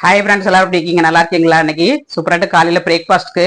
Hi friends எல்லாரும் எப்படி இருக்கீங்க? நல்லா இருக்கீங்களா? இன்னைக்கு சூப்பராட்டு காலையில் பிரேக்ஃபாஸ்ட்க்கு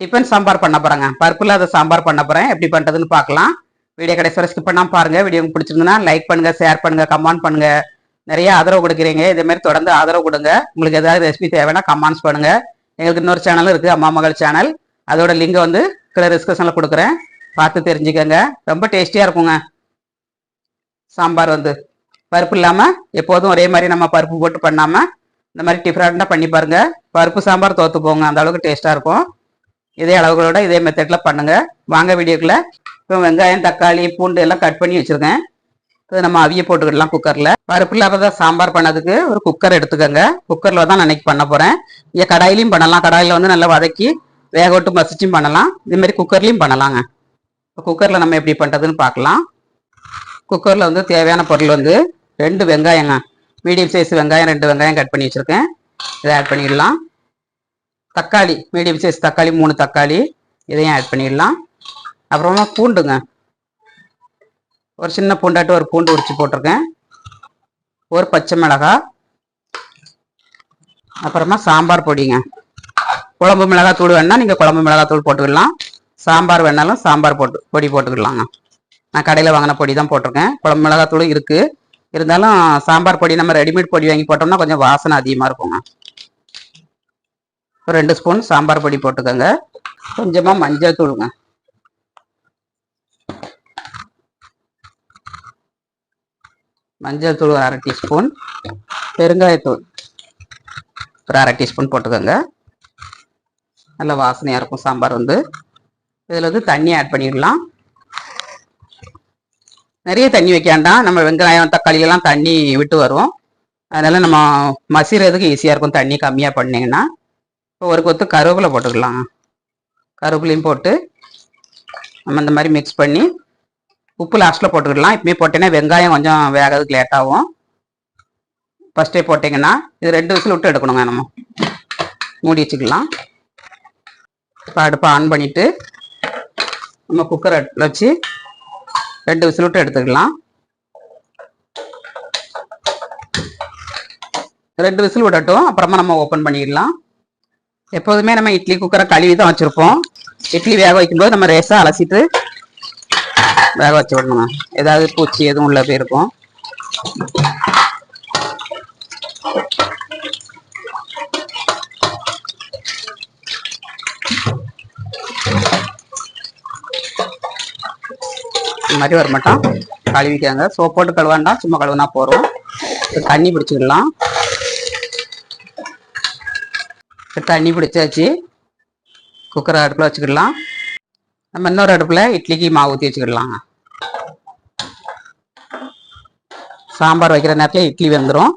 டிஃபன் சாம்பார் பண்ண போகிறேங்க பருப்பு இல்லாத சாம்பார் பண்ண போகிறேன் எப்படி பண்ணுறதுன்னு பார்க்கலாம். வீடியோ கடைசி வரை ஸ்கிப் பண்ணாமல் பாருங்கள் வீடியோ பிடிச்சிருந்ததுன்னா லைக் பண்ணுங்கள் ஷேர் பண்ணுங்கள் கமெண்ட் பண்ணுங்கள் நிறைய ஆதரவு கொடுக்குறீங்க. இதேமாரி தொடர்ந்து ஆதரவு கொடுங்க. உங்களுக்கு ஏதாவது ரெசிபி தேவைன்னா கமெண்ட்ஸ் பண்ணுங்கள் எங்களுக்கு இன்னொரு சேனலும் இருக்குது அம்மா மகள் சேனல் அதோட லிங்கை வந்து கீழே டிஸ்கஷனில் கொடுக்குறேன். பார்த்து தெரிஞ்சுக்கோங்க. ரொம்ப டேஸ்டியாக இருக்குங்க. சாம்பார் வந்து. பருப்பு இல்லாமல் எப்போதும் ஒரே மாதிரி நம்ம பருப்பு போட்டு பண்ணாமல் இந்த மாதிரி டிஃப்ரெண்ட்டாக பண்ணி பாருங்கள் பருப்பு சாம்பார் தோற்று போங்க. அந்த அளவுக்கு டேஸ்ட்டாக இருக்கும். இதே அளவுகளோட இதே மெத்தடில் பண்ணுங்கள் வாங்க வீடியோக்குள்ள. இப்போ வெங்காயம் தக்காளி பூண்டு எல்லாம் கட் பண்ணி வச்சுருக்கேன். இது நம்ம அவிய போட்டுக்கிடலாம் குக்கரில் பருப்பு இல்லாத சாம்பார் பண்ணதுக்கு ஒரு குக்கர் எடுத்துக்கோங்க. குக்கரில் தான் நான் பண்ண போகிறேன் இங்கே கடாயிலையும் பண்ணலாம். கடாயில் வந்து நல்லா வதக்கி வேக விட்டு மசிச்சும் பண்ணலாம். இதுமாரி குக்கர்லேயும் பண்ணலாங்க. இப்போ குக்கரில் நம்ம எப்படி பண்ணுறதுன்னு பார்க்கலாம். குக்கரில் வந்து தேவையான பொருள் வந்து ரெண்டு வெங்காயங்க. மீடியம் சைஸ் வெங்காயம் ரெண்டு வெங்காயம் கட் பண்ணி வச்சுருக்கேன். இதை ஆட் பண்ணிடலாம். தக்காளி மீடியம் சைஸ் தக்காளி மூணு தக்காளி. இதையும் ஆட் பண்ணிடலாம். அப்புறமா பூண்டுங்க. ஒரு சின்ன பூண்டாட்டு ஒரு பூண்டு உரிச்சு போட்டிருக்கேன். ஒரு பச்சை மிளகாய் அப்புறமா சாம்பார் பொடிங்க. குழம்பு மிளகாய் தூள் வேணா நீங்கள் குழம்பு மிளகாய் தூள் போட்டுக்கலாம். சாம்பார் வேணாலும் சாம்பார் போட்டு பொடி போட்டுக்கலாங்க. நான் கடையில் வாங்கின பொடி தான் போட்டிருக்கேன். குழம்பு மிளகாய் தூளும் இருக்குது இருந்தாலும் சாம்பார் பொடி நம்ம ரெடிமேட் பொடி வாங்கி போட்டோம்னா கொஞ்சம் வாசனை அதிகமாக இருக்குங்க ஒரு ரெண்டு ஸ்பூன் சாம்பார் பொடி போட்டுக்கோங்க. கொஞ்சமாக மஞ்சள் தூளுங்க மஞ்சள் தூள் அரை டீஸ்பூன். பெருங்காயத்தூள் ஒரு அரை டீஸ்பூன் போட்டுக்கோங்க. நல்லா வாசனையாக இருக்கும் சாம்பார் வந்து. இதில் வந்து தண்ணி ஆட் பண்ணிடலாம். நிறைய தண்ணி வைக்க வேண்டாம். நம்ம வெங்காயம் தக்காளியெல்லாம் தண்ணி விட்டு வரும். அதனால் நம்ம மசிறதுக்கு ஈஸியாக இருக்கும். தண்ணி கம்மியாக பண்ணிங்கன்னா. இப்போ ஒரு கொத்து கருவேப்பிலை போட்டுக்கலாம். கருவேப்பிலையும் போட்டு நம்ம இந்த மாதிரி மிக்ஸ் பண்ணி உப்பு லாஸ்ட்டில் போட்டுக்கலாம். இப்போயே போட்டேன்னா வெங்காயம் கொஞ்சம் வேகிறதுக்கு லேட்டாகும் ஃபஸ்ட்டே போட்டிங்கன்னா இது ரெண்டு விசில் விட்டு எடுக்கணுங்க நம்ம. மூடி வச்சுக்கலாம். இப்போ அடுப்பை ஆன் பண்ணிவிட்டு நம்ம குக்கர் வச்சு ரெண்டு விசில் விட்டு எடுத்துக்கலாம். ரெண்டு விசில் விடட்டும். அப்புறமா நம்ம ஓப்பன் பண்ணிடலாம். எப்போதுமே நம்ம இட்லி குக்கரை கழுவி தான் வச்சுருப்போம். இட்லி வேக வைக்கும்போது நம்ம ரேஸாக அலசிட்டு வேக வச்சு விடணும்? ஏதாவது பூச்சி எதுவும் உள்ள போயிருக்கும். இந்த மாதிரி வர மாட்டோம் கழுவிக்காங்க. சோப் போட்டு கழுவாண்டா சும்மா கழுவுனா போகிறோம் தண்ணி பிடிச்சிக்கலாம் தண்ணி பிடிச்சாச்சு. குக்கரை அடுப்பில் வச்சுக்கிடலாம். நம்ம இன்னொரு அடுப்பில் இட்லிக்கு மாவு ஊற்றி வச்சுக்கிடலாங்க சாம்பார் வைக்கிற நேரத்தில் இட்லி வந்துடும்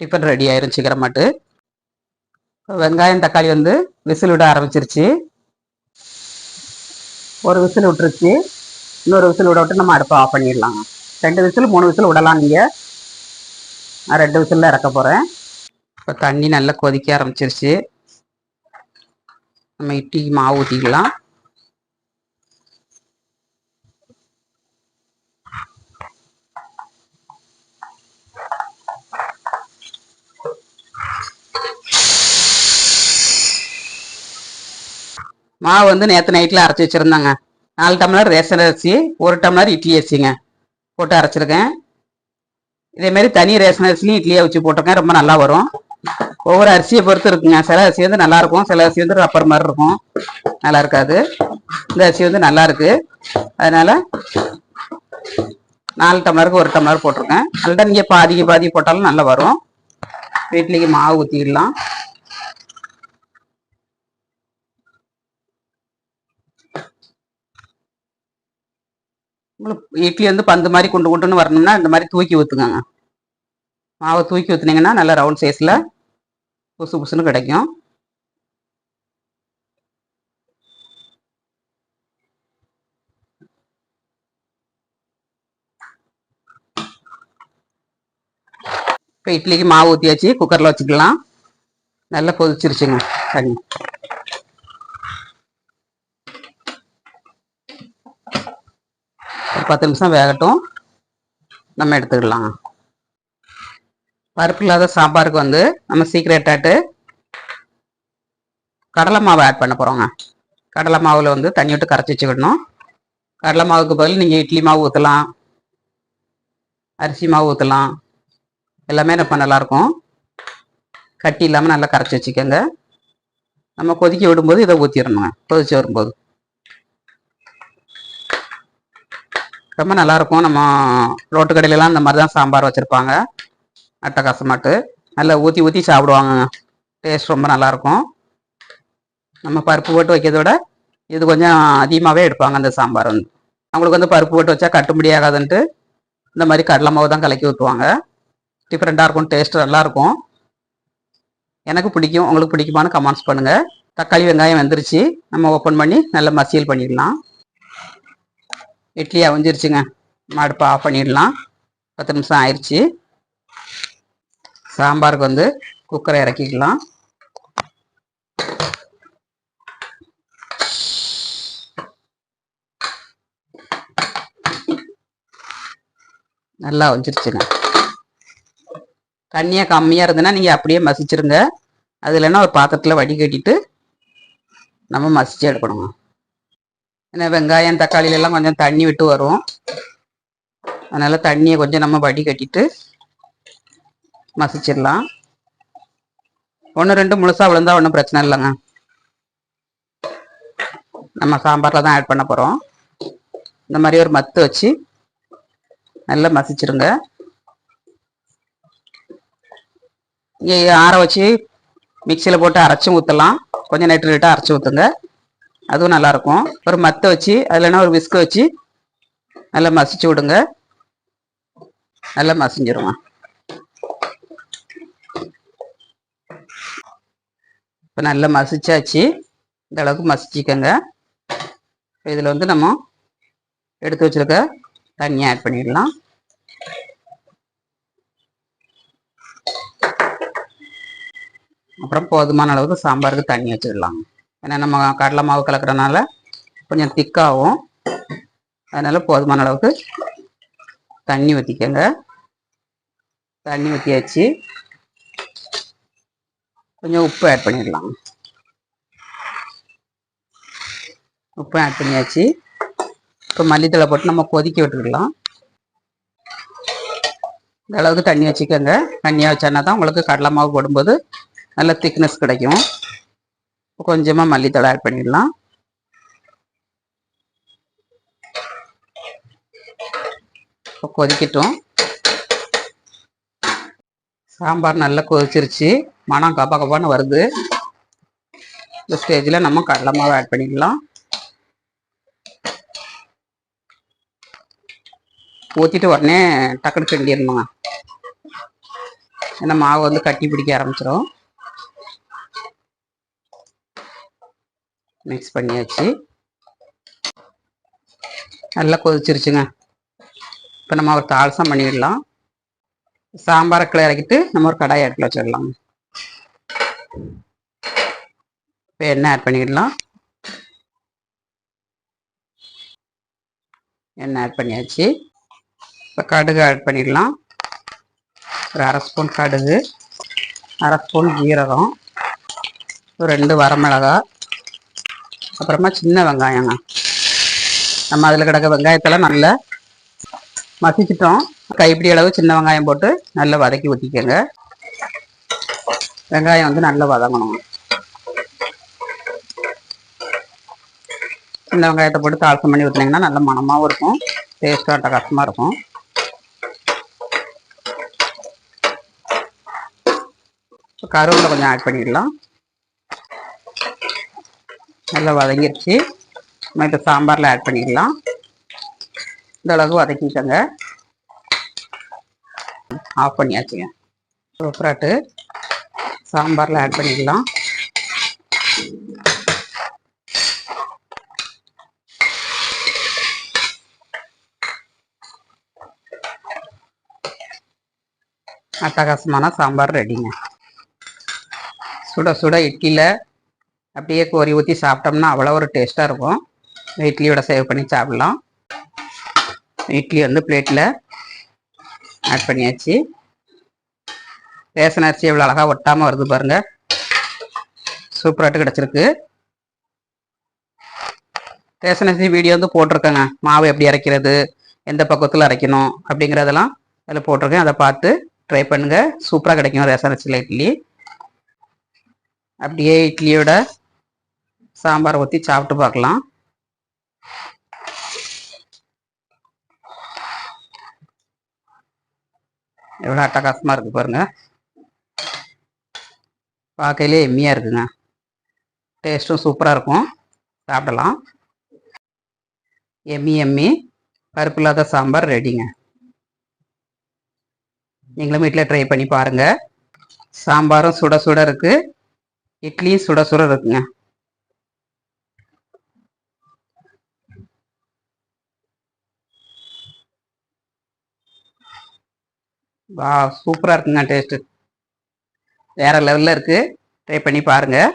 டிஃபன் ரெடி ஆயிரும் சீக்கிரமாட்டு வெங்காயம் தக்காளி வந்து விசில் விட ஆரம்பிச்சிருச்சு. ஒரு விசில் விட்டுருச்சு. இன்னொரு விசில் விட விட்டு நம்ம அடுப்பை ஆஃப் பண்ணிடலாம். ரெண்டு விசில் மூணு விசில் விடலாம் நீங்கள் நான் ரெண்டு விசிலில் இறக்க போகிறேன் இப்போ தண்ணி நல்லா கொதிக்க ஆரம்பிச்சிருச்சு. நம்ம இட்டி மாவு ஊற்றிக்கலாம் மாவு வந்து நேற்று நைட்டில் அரைச்சி வச்சுருந்தாங்க. நாலு டம்ளர் ரேஷன் அரிசி ஒரு டம்ளர் இட்லி அரிசிங்க. போட்டு அரைச்சிருக்கேன். இதேமாரி தனி ரேஷன் அரிசிலையும் இட்லியை வச்சு போட்டிருக்கேன். ரொம்ப நல்லா வரும். ஒவ்வொரு அரிசியை பொறுத்து இருக்குங்க. சில அரிசி வந்து நல்லா இருக்கும். சில அரிசி வந்து ரப்பர் மாதிரி இருக்கும். நல்லா இருக்காது. இந்த அரிசி வந்து நல்லா இருக்கு. அதனால நாலு டம்ளருக்கு ஒரு டம்ளர் போட்டிருக்கேன். நல்லா நீங்கள் பாதிக்கு பாதி போட்டாலும் நல்லா வரும். இட்லிக்கு மாவு ஊற்றிடலாம் உங்களுக்கு இட்லி வந்து பந்து மாதிரி கொண்டு கொண்டுன்னு வரணும்னா இந்த மாதிரி தூக்கி ஊற்றுங்க மாவை தூக்கி ஊற்றுனீங்கன்னா நல்லா ரவுண்ட் சைஸில் புசு புசுன்னு கிடைக்கும். இப்போ இட்லிக்கு மாவு ஊற்றியாச்சு குக்கரில் வச்சுக்கலாம். நல்லா கொதிச்சிருச்சுங்க. சரிங்க. பத்து நிமிஷம் வேகட்டும். நம்ம எடுத்துக்கலாம். பருப்பு இல்லாத சாம்பாருக்கு வந்து நம்ம சீக்கிரட்டாட்டு கடலை மாவு ஆட் பண்ண போகிறோங்க கடலை மாவில் வந்து தண்ணி விட்டு கரைச்சி வச்சுக்கிடணும். கடலை மாவுக்கு பதில் நீங்கள் இட்லி மாவு ஊற்றலாம் அரிசி மாவு ஊற்றலாம் எல்லாமே ரொம்ப நல்லாயிருக்கும். கட்டி இல்லாமல் நல்லா கரைச்சி வச்சுக்கோங்க. நம்ம கொதிக்க விடும்போது இதை ஊற்றிடணுங்க கொதிச்சு வரும்போது. ரொம்ப நல்லாயிருக்கும். நம்ம ரோட்டு கடையிலலாம் இந்த மாதிரி தான் சாம்பார் வச்சுருப்பாங்க. அட்டகாசமாட்டு நல்லா ஊற்றி ஊற்றி சாப்பிடுவாங்க. டேஸ்ட் ரொம்ப நல்லாயிருக்கும். நம்ம பருப்பு போட்டு வைக்கிறத விட இது கொஞ்சம் அதிகமாகவே எடுப்பாங்க அந்த சாம்பார் வந்து. அவங்களுக்கு வந்து பருப்பு போட்டு வச்சா கட்டுப்படி ஆகாதுன்ட்டு இந்த மாதிரி கடலை மாவு தான் கலக்கி ஊற்றுவாங்க டிஃப்ரெண்ட்டாக இருக்கும். டேஸ்ட் நல்லாயிருக்கும். எனக்கு பிடிக்கும். உங்களுக்கு பிடிக்குமான்னு கமெண்ட்ஸ் பண்ணுங்கள் தக்காளி வெங்காயம் வந்துருச்சு. நம்ம ஓப்பன் பண்ணி நல்லா மசியல் பண்ணிடலாம். இட்லி அவிஞ்சிருச்சுங்க. அடுப்பை ஆஃப் பண்ணிடலாம். பத்து நிமிஷம் ஆயிடுச்சு சாம்பாருக்கு வந்து குக்கரை இறக்கிக்கலாம். நல்லா வந்துருச்சுங்க தண்ணியாக கம்மியாக இருந்ததுன்னா நீங்கள் அப்படியே மசிச்சிருங்க. அது இல்லைன்னா ஒரு பாத்திரத்தில் வடிகட்டிட்டு நம்ம மசிச்சு எடுக்கணுங்க. ஏன்னா வெங்காயம் தக்காளியிலலாம் கொஞ்சம் தண்ணி விட்டு வரும். அதனால் தண்ணியை கொஞ்சம் நம்ம வடிகட்டிட்டு மசிச்சிடலாம். ஒன்று ரெண்டு முழுசாக விழுந்தா ஒன்றும் பிரச்சனை இல்லைங்க. நம்ம சாம்பாரில் தான் ஆட் பண்ண போகிறோம் இந்த மாதிரி ஒரு மத்து வச்சு நல்லா மசிச்சிருங்க. இங்கே ஆற வச்சு மிக்சியில் போட்டு அரைச்சும் ஊற்றலாம் கொஞ்சம் நெட்டு நெட்டாக அரைச்சி ஊற்றுங்க அதுவும் நல்லாயிருக்கும் ஒரு மத்தை வச்சு அதுலனா ஒரு விஸ்கு வச்சு நல்லா மசிச்சு விடுங்க. நல்லா மசிஞ்சிருவோம் இப்போ நல்லா மசிச்சாச்சு. இந்த அளவுக்கு மசிச்சிக்கோங்க. இதில் வந்து நம்ம எடுத்து வச்சிருக்க தண்ணியை ஆட் பண்ணிடலாம். அப்புறம் போதுமான அளவுக்கு சாம்பாருக்கு தண்ணி வச்சிடலாம். ஏன்னா நம்ம கடலை மாவு கலக்கிறனால கொஞ்சம் திக்காகும் அதனால போதுமான அளவுக்கு தண்ணி ஊற்றிக்கங்க தண்ணி ஊற்றியாச்சு கொஞ்சம் உப்பு ஆட் பண்ணிடலாம். உப்பு ஆட் பண்ணியாச்சு. இப்போ மல்லித்தலை போட்டு நம்ம கொதிக்க விட்டுக்கலாம். இந்த அளவுக்கு தண்ணி வச்சுக்கோங்க. தண்ணியாக வச்சோன்னா தான் உங்களுக்கு கடலை மாவு போடும்போது நல்ல திக்னஸ் கிடைக்கும். கொஞ்சமாக மல்லித்தலை ஆட் பண்ணிடலாம். இப்போ கொதிக்கட்டும். சாம்பார் நல்லா கொதிச்சிருச்சு. மனம் கப்பா கப்பான்னு வருது. இந்த ஸ்டேஜில் நம்ம கடலை மாவு ஆட் பண்ணிடலாம். ஊற்றிட்டு உடனே டக்குனு கிண்டிடணுங்க. ஏன்னா மாவு வந்து கட்டி பிடிக்க ஆரம்பிச்சிடும் மிக்ஸ் பண்ணியாச்சு. நல்லா கொதிச்சிருச்சுங்க. இப்போ நம்ம ஒரு தாளசம் பண்ணிடலாம். சாம்பாரை இறக்கிட்டு நம்ம ஒரு கடாய் அடுப்பில் வச்சிடலாம் இப்போ எண்ணெய் ஆட் பண்ணிடலாம். எண்ணெய் ஆட் பண்ணியாச்சு. இப்போ கடுகு ஆட் பண்ணிடலாம். ஒரு அரை ஸ்பூன் கடுகு அரை ஸ்பூன் ஜீரகம் ஒரு ரெண்டு வரமிளகாய் அப்புறமா சின்ன வெங்காயங்க. நம்ம அதில் கிடக்க வெங்காயத்தெல்லாம் நல்லா மசிச்சிட்டோம். கைப்பிடி அளவு சின்ன வெங்காயம் போட்டு நல்லா வதக்கி ஊற்றிக்கோங்க வெங்காயம் வந்து நல்லா வதங்கணும். சின்ன வெங்காயத்தை போட்டு தாளசம் பண்ணி ஊற்றினீங்கன்னா நல்ல மனமாகவும் இருக்கும். டேஸ்ட்டாக அட்டகாசமாக இருக்கும். கருவேப்பிலை கொஞ்சம் ஆட் பண்ணிடலாம். நல்லா வதங்கிருச்சு. நம்ம இப்போ சாம்பாரில் ஆட் பண்ணிடலாம் இந்த அளவுக்கு வதக்கிக்கோங்க. ஆஃப் பண்ணியாச்சுங்க. சூப்பராட்டு சாம்பாரில் ஆட் பண்ணிடலாம் அட்டகாசமான சாம்பார் ரெடிங்க. சுட சுட இட்லியில் அப்படியே கோரி ஊற்றி சாப்பிட்டோம்னா அவ்வளோ ஒரு டேஸ்ட்டாக இருக்கும். இட்லியோட சேவ் பண்ணி சாப்பிடலாம். இட்லி வந்து பிளேட்டில் ஆட் பண்ணியாச்சு. ரேஷன் அரிசி எவ்வளோ அழகாக ஒட்டாமல் வருது பாருங்கள் சூப்பராட்டு கிடச்சிருக்கு. ரேஷன் அரிசி வீடியோ வந்து போட்டிருக்கேங்க. மாவு எப்படி அரைக்கிறது எந்த பக்கத்தில் அரைக்கணும் அப்படிங்கிறதெல்லாம் அதில் போட்டிருக்கேன். அதை பார்த்து ட்ரை பண்ணுங்கள் சூப்பராக கிடைக்கும் ரேஷன் அரிசியில் இட்லி. அப்படியே இட்லியோட சாம்பார் ஊற்றி சாப்பிட்டு பார்க்கலாம். எவ்வளோ அட்டகாசமாக இருக்கு பாருங்க. பார்க்கையிலே எம்மியாக இருக்குங்க. டேஸ்ட்டும் சூப்பராக இருக்கும். சாப்பிடலாம். எம்மி எம்மி. பருப்பு இல்லாத சாம்பார் ரெடிங்க. நீங்களும் வீட்டில் ட்ரை பண்ணி பாருங்க. சாம்பாரும் சுட சுட இருக்கு. இட்லியும் சுட சுட இருக்குங்க. வா சூப்பராக இருக்குங்க டேஸ்ட்டு வேறு லெவலில் இருக்குது ட்ரை பண்ணி பாருங்கள்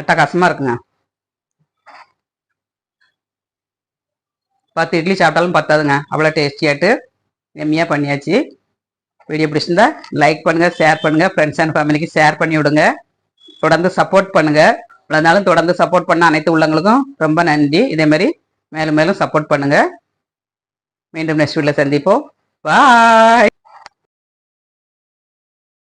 அட்டகாசமாக இருக்குங்க. பத்து இட்லி சாப்பிட்டாலும் பத்தாதுங்க. அவ்வளோ டேஸ்டியாட்டு எம்மியாக பண்ணியாச்சு. வீடியோ பிடிச்சிருந்தா லைக் பண்ணுங்கள் ஷேர் பண்ணுங்கள் ஃப்ரெண்ட்ஸ் அண்ட் ஃபேமிலிக்கு ஷேர் பண்ணி விடுங்க. தொடர்ந்து சப்போர்ட் பண்ணுங்கள் இவ்வளவு தொடர்ந்து சப்போர்ட் பண்ண அனைத்து உள்ளங்களுக்கும் ரொம்ப நன்றி. இதே மாதிரி மேலும் மேலும் சப்போர்ட் பண்ணுங்கள் மீண்டும் நெக்ஸ்ட் வீட்டில் சந்திப்போம். Bye.